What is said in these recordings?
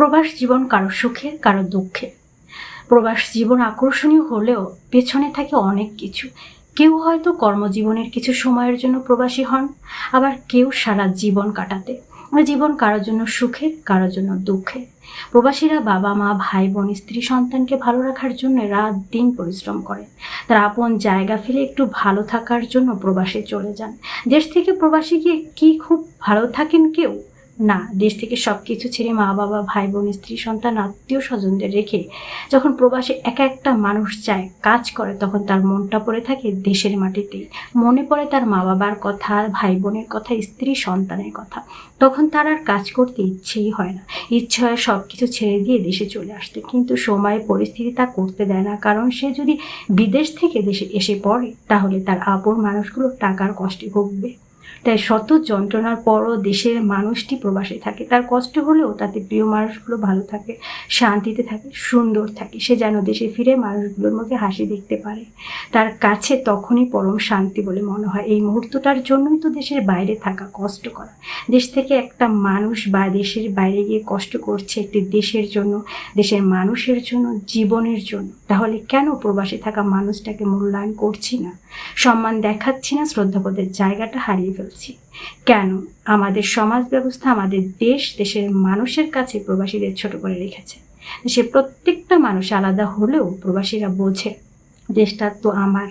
প্রবাস জীবন কারও সুখে, কারও দুঃখে। প্রবাস জীবন আকর্ষণীয় হলেও পেছনে থাকে অনেক কিছু। কেউ হয়তো কর্মজীবনের কিছু সময়ের জন্য প্রবাসী হন, আবার কেউ সারা জীবন কাটাতে। মানে জীবন কারোর জন্য সুখের কারোর জন্য দুঃখের প্রবাসীরা বাবা মা, ভাই, বোন, স্ত্রী, সন্তানকে ভালো রাখার জন্য রাত দিন পরিশ্রম করেন তারা আপন জায়গা ফেলে একটু ভালো থাকার জন্য প্রবাসে চলে যান। দেশ থেকে প্রবাসী গিয়ে কি খুব ভালো থাকেন কেউ? না, দেশ থেকে সব কিছু ছেড়ে মা বাবা, ভাই বোন, স্ত্রী, সন্তান, আত্মীয় স্বজনদের রেখে যখন প্রবাসে একা একটা মানুষ যায়, কাজ করে, তখন তার মনটা পড়ে থাকে দেশের মাটিতেই। মনে পড়ে তার মা বাবার কথা, ভাই বোনের কথা, স্ত্রী, সন্তানের কথা। তখন তার আর কাজ করতে ইচ্ছেই হয় না। ইচ্ছে হয় সব কিছু ছেড়ে দিয়ে দেশে চলে আসতে। কিন্তু সময়, পরিস্থিতি তা করতে দেয় না। কারণ সে যদি বিদেশ থেকে দেশে এসে পড়ে, তাহলে তার আপন মানুষগুলো টাকার কষ্টে ভুগবে। তাই শত যন্ত্রণার পরও দেশের মানুষটি প্রবাসে থাকে। তার কষ্ট হলেও তাতে প্রিয় মানুষগুলো ভালো থাকে, শান্তিতে থাকে, সুন্দর থাকে। সে যেন দেশে ফিরে মানুষগুলোর মুখে হাসি দেখতে পারে। তার কাছে তখনই পরম শান্তি বলে মনে হয়। এই মুহূর্তটার জন্যই তো দেশের বাইরে থাকা কষ্ট করা। দেশ থেকে একটা মানুষ বা দেশের বাইরে গিয়ে কষ্ট করছে একটি দেশের জন্য, দেশের মানুষের জন্য, জীবনের জন্য। তাহলে কেন প্রবাসে থাকা মানুষটাকে মূল্যায়ন করছি না? সম্মান দেখাচ্ছি না, শ্রদ্ধাবোধের জায়গাটা হারিয়ে ফেলছি। কেন? আমাদের সমাজ ব্যবস্থা আমাদের দেশ, দেশের মানুষের কাছে প্রবাসীদের ছোট করে রেখেছে। দেশের প্রত্যেকটা মানুষ আলাদা হলেও প্রবাসীরা বোঝে, দেশটা তো আমার,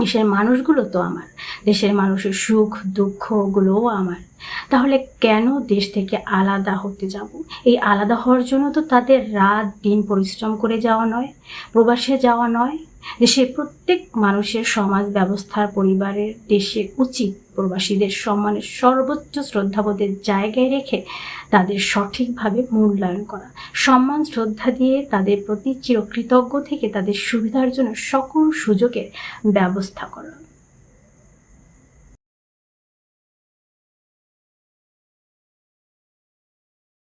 দেশের মানুষগুলো তো আমার, দেশের মানুষের সুখ, দুঃখগুলোও আমার। তাহলে কেন দেশ থেকে আলাদা হতে যাব? এই আলাদা হওয়ার জন্য তো তাদের রাত দিন পরিশ্রম করে যাওয়া নয়, প্রবাসে যাওয়া নয়। দেশের প্রত্যেক মানুষের সমাজ ব্যবস্থার পরিবারের দেশে উচিত প্রবাসীদের সম্মানের সর্বোচ্চ শ্রদ্ধাবোধের জায়গায় রেখে তাদের সঠিকভাবে মূল্যায়ন করা। সম্মান, শ্রদ্ধা দিয়ে তাদের প্রতি চিরকৃতজ্ঞ থেকে তাদের সুবিধার জন্য সকল সুযোগের ব্যবস্থা করা।